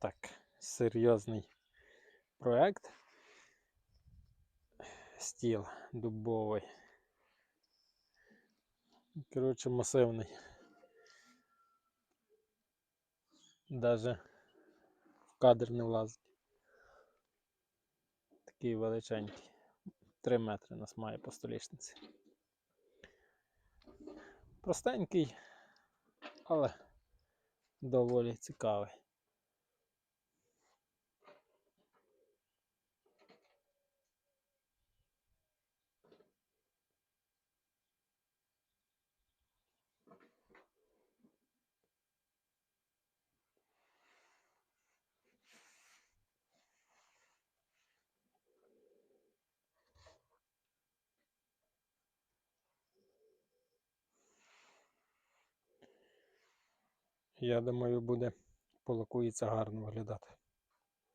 Так, серйозний проект. Стіл дубовий. Коротше, масивний. Даже в кадр не влазить. Такий величенький. 3 метри нас має по столішниці. Простенький, але доволі цікавий. Я думаю, буде полакується гарно виглядати.